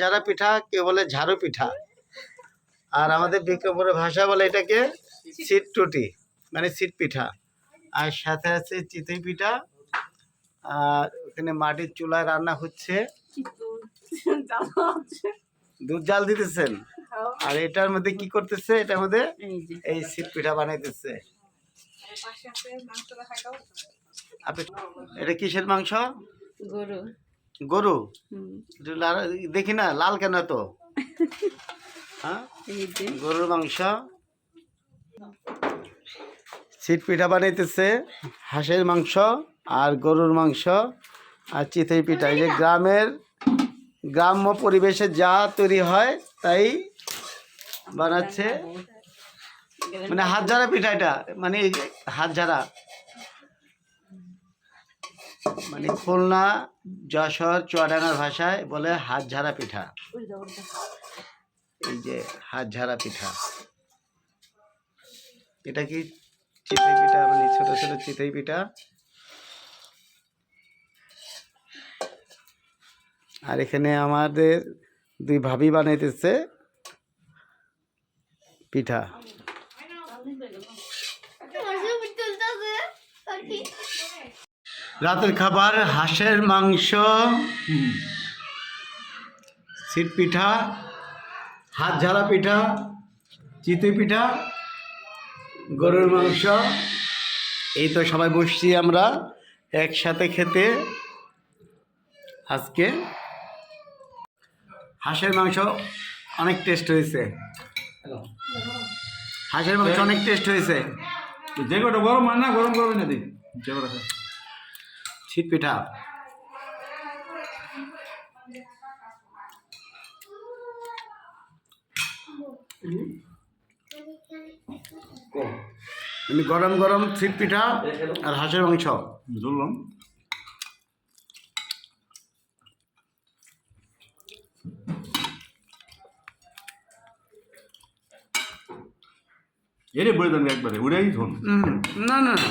যারা পিঠা কেউ বলে ঝাড়ু পিঠা। আর আমাদের বিক্রমপুরের ভাষা বলে এটাকে সিট টুটি মানে সিট পিঠা। আর সাথে আছে চিতই পিঠা। আর ওখানে মাটির চুলায় রান্না হচ্ছে। দুধ জাল দিতেছেন? আর এটার মধ্যে কি করতেছে? এটার মধ্যে এই সিট পিঠা বানাইতেছে। আপনি এটা কিসের মাংস? গরু। গরু? দেখি না লাল কেন তো হ্যাঁ? এই গরুর মাংস। সিট পিঠা বানাইতেছে হাঁসের মাংস আর গরুর মাংস আর চিতই পিঠা। এই যে গ্রামের গ্রাম্য পরিবেশে যা তৈরি হয় তাই বানাচ্ছে। মানে হাত ঝাড়া পিঠা এটা মানে এই যে হাত ঝাড়া। মানে খুলনা, যশোর চুয়াডাঙ্গার ভাষায় বলে হাত ঝাড়া পিঠা। এই যে হাত ঝাড়া পিঠা। এটা কি চিতই পিঠা? মানে ছোট ছোট চিতই পিঠা? আর এখানে আমাদের দুই ভাবি বানাইতেছে পিঠা। রাতের খাবার, হাঁসের মাংস, সিট পিঠা, হাত ঝাড়া পিঠা, চিতই পিঠা, গরুর মাংস। এই তো সবাই বসছি আমরা একসাথে খেতে। আজকে হাঁসের মাংস অনেক টেস্ট হয়েছে। হাঁসের মাংস অনেক টেস্ট হয়েছে। যে কটা গরম হয় না, গরম করবে না দিই। ছিট পিঠা। আমি গরম গরম ছিট পিঠা আর হাঁসের মাংস। ধরলাম। এরে বলে দেন একবারে উড়াই ধরুন না না না।